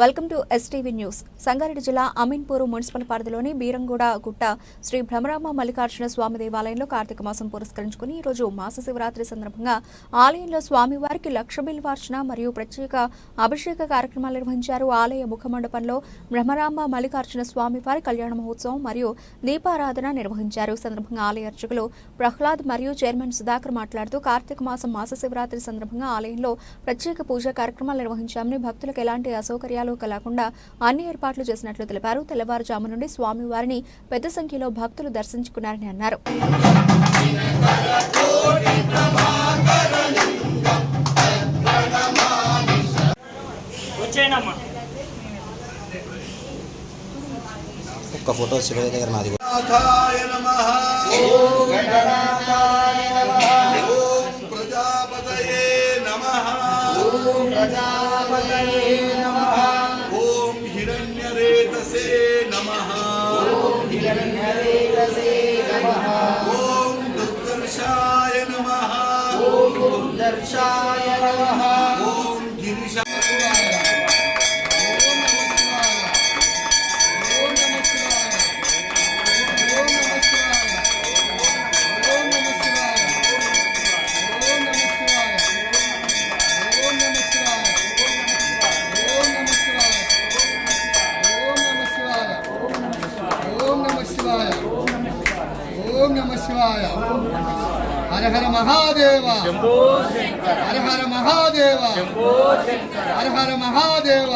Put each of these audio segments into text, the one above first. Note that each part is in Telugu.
Welcome to STV news. Sangareddy జిల్లా అమీన్పూర్ మున్సిపల్ పరిధిలోని బీరంగూడ గుట్ట శ్రీ భ్రమరామ మల్లికార్జున స్వామి దేవాలయంలో కార్తీక మాసం పురస్కరించుకుని ఈ రోజు మాస శివరాత్రి సందర్భంగా ఆలయంలో స్వామివారికి లక్ష బిల్వార్చన మరియు ప్రత్యేక అభిషేక కార్యక్రమాలు నిర్వహించారు. ఆలయ ముఖమండపంలో భ్రమరామ మల్లికార్జున స్వామివారి కళ్యాణ మహోత్సవం మరియు దీపారాధన నిర్వహించారు. సందర్భంగా ఆలయ అర్చకులు ప్రహ్లాద్ మరియు చైర్మన్ సుధాకర్ మాట్లాడుతూ కార్తీక మాసం మాస శివరాత్రి సందర్భంగా ఆలయంలో ప్రత్యేక పూజా కార్యక్రమాలు నిర్వహించామని భక్తులకు ఎలాంటి అసౌకర్యాలు కలగకుండా అన్ని ఏర్పాట్లు చేసినట్లు తెలిపారు. తెల్లవారుజాము నుండి స్వామివారిని పెద్ద సంఖ్యలో భక్తులు దర్శించుకున్నారని అన్నారు. ఒక్క ఫోటో శివయ్య దగ్గర నాది కూడా. నాథాయ నమః. ఓం గణనాథాయ నమః. ఓం ప్రజాపతయే నమః. ఓం ప్రజాపతయే నమః. దుర్దర్శాయ నమః ఓం గిరిశ హర హర మహాదేవ హర హర మహాదేవ. హర హర మహాదేవ.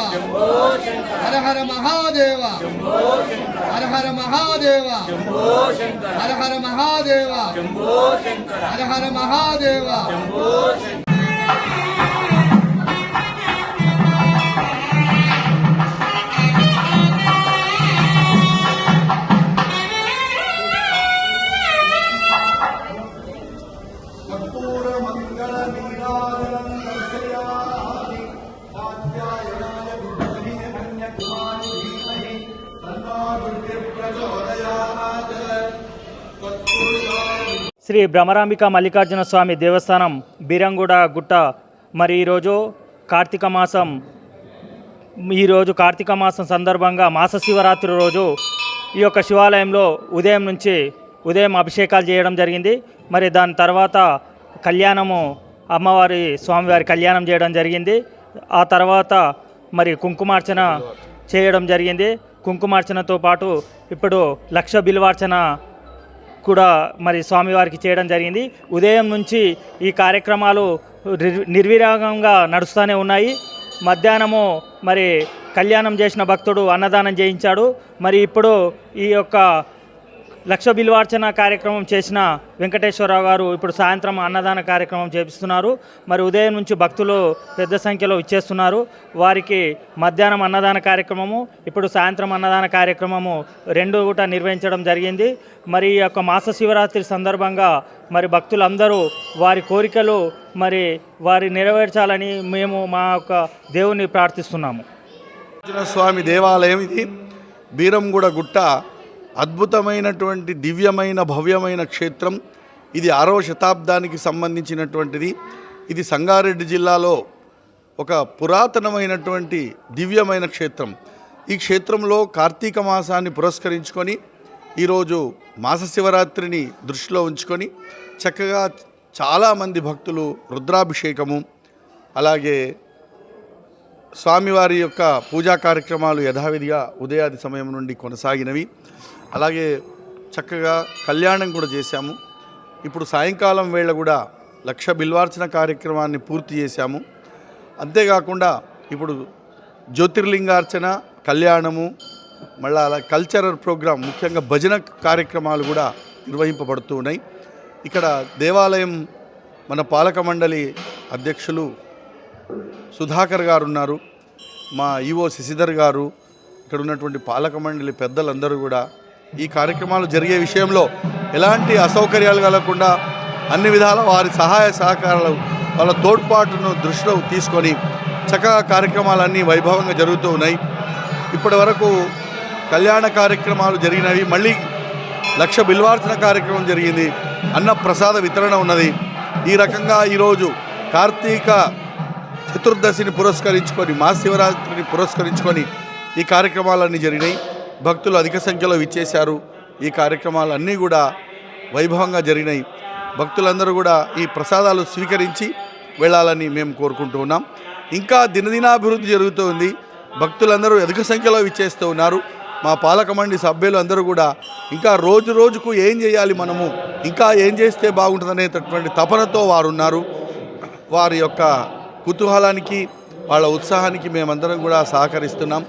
హర హర మహాదేవ. హర హర మహాదేవ. హర హర మహాదేవ. హర హర మహాదేవ. శ్రీ భ్రమరాంబిక మల్లికార్జున స్వామి దేవస్థానం బీరంగూడ గుట్ట. మరి ఈరోజు కార్తీక మాసం. ఈరోజు కార్తీక మాసం సందర్భంగా మాస శివరాత్రి రోజు ఈ యొక్క శివాలయంలో ఉదయం నుంచి ఉదయం అభిషేకాలు చేయడం జరిగింది. మరి దాని తర్వాత కళ్యాణము అమ్మవారి స్వామివారి కళ్యాణం చేయడం జరిగింది. ఆ తర్వాత మరి కుంకుమార్చన చేయడం జరిగింది. కుంకుమార్చనతో పాటు ఇప్పుడు లక్ష బిల్వార్చన కూడా మరి స్వామివారికి చేయడం జరిగింది. ఉదయం నుంచి ఈ కార్యక్రమాలు నిర్విరాగంగా నడుస్తూనే ఉన్నాయి. మధ్యాహ్నము మరి కళ్యాణం చేసిన భక్తుడు అన్నదానం చేయించాడు. మరి ఇప్పుడు ఈ యొక్క లక్ష బిల్వార్చన కార్యక్రమం చేసిన వెంకటేశ్వరరావు గారు ఇప్పుడు సాయంత్రం అన్నదాన కార్యక్రమం చేపిస్తున్నారు. మరి ఉదయం నుంచి భక్తులు పెద్ద సంఖ్యలో ఇచ్చేస్తున్నారు వారికి మధ్యాహ్నం అన్నదాన కార్యక్రమము ఇప్పుడు సాయంత్రం అన్నదాన కార్యక్రమము రెండు కూడా నిర్వహించడం జరిగింది. మరి ఈ యొక్క మాస శివరాత్రి సందర్భంగా మరి భక్తులందరూ వారి కోరికలు మరి వారి నెరవేర్చాలని మేము మా యొక్క దేవుని ప్రార్థిస్తున్నాము. స్వామి దేవాలయం ఇది. బీరంగూడ గుట్ట అద్భుతమైనటువంటి దివ్యమైన భవ్యమైన క్షేత్రం. ఇది ఆరవ శతాబ్దానికి సంబంధించినటువంటిది. ఇది సంగారెడ్డి జిల్లాలో ఒక పురాతనమైనటువంటి దివ్యమైన క్షేత్రం. ఈ క్షేత్రంలో కార్తీక మాసాన్ని పురస్కరించుకొని ఈరోజు మాస శివరాత్రిని దృష్టిలో ఉంచుకొని చక్కగా చాలామంది భక్తులు రుద్రాభిషేకము అలాగే స్వామివారి యొక్క పూజా కార్యక్రమాలు యథావిధిగా ఉదయాది సమయం నుండి కొనసాగినవి. అలాగే చక్కగా కళ్యాణం కూడా చేశాము. ఇప్పుడు సాయంకాలం వేళ కూడా లక్ష బిల్వార్చన కార్యక్రమాన్ని పూర్తి చేశాము. అంతేకాకుండా ఇప్పుడు జ్యోతిర్లింగార్చన కళ్యాణము మళ్ళా అలా కల్చరల్ ప్రోగ్రాం ముఖ్యంగా భజన కార్యక్రమాలు కూడా నిర్వహింపబడుతూ ఉన్నాయి. ఇక్కడ దేవాలయం మన పాలక మండలి అధ్యక్షులు సుధాకర్ గారు ఉన్నారు. మా ఈవో శశిధర్ గారు ఇక్కడ ఉన్నటువంటి పాలక మండలి పెద్దలందరూ కూడా ఈ కార్యక్రమాలు జరిగే విషయంలో ఎలాంటి అసౌకర్యాలు కలగకుండా అన్ని విధాల వారి సహాయ సహకారాలు వాళ్ళ తోడ్పాటును దృష్టిలో తీసుకొని చక్కగా కార్యక్రమాలన్నీ వైభవంగా జరుగుతూ ఉన్నాయి. ఇప్పటి వరకు కళ్యాణ కార్యక్రమాలు జరిగినవి మళ్ళీ లక్ష బిల్వార్చన కార్యక్రమం జరిగింది. అన్న ప్రసాద వితరణ ఉన్నది. ఈ రకంగా ఈరోజు కార్తీక చతుర్దశిని పురస్కరించుకొని మహాశివరాత్రిని పురస్కరించుకొని ఈ కార్యక్రమాలన్నీ జరిగినాయి. భక్తులు అధిక సంఖ్యలో విచ్చేశారు. ఈ కార్యక్రమాలు అన్నీ కూడా వైభవంగా జరిగినాయి. భక్తులందరూ కూడా ఈ ప్రసాదాలు స్వీకరించి వెళ్ళాలని మేము కోరుకుంటూ ఉన్నాం. ఇంకా దినదినాభివృద్ధి జరుగుతూ ఉంది. భక్తులందరూ అధిక సంఖ్యలో విచ్చేస్తూ ఉన్నారు. మా పాలక మండలి సభ్యులు అందరూ కూడా ఇంకా రోజు రోజుకు ఏం చేయాలి మనము ఇంకా ఏం చేస్తే బాగుంటుందనేటటువంటి తపనతో వారు ఉన్నారు వారి యొక్క కుతూహలానికి వాళ్ళ ఉత్సాహానికి మేమందరం కూడా సహకరిస్తున్నాం.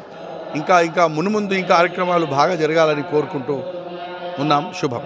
ఇంకా ఇంకా మునుముందు ఇంకా కార్యక్రమాలు బాగా జరగాలని కోరుకుంటూ ఉన్నాం. శుభం.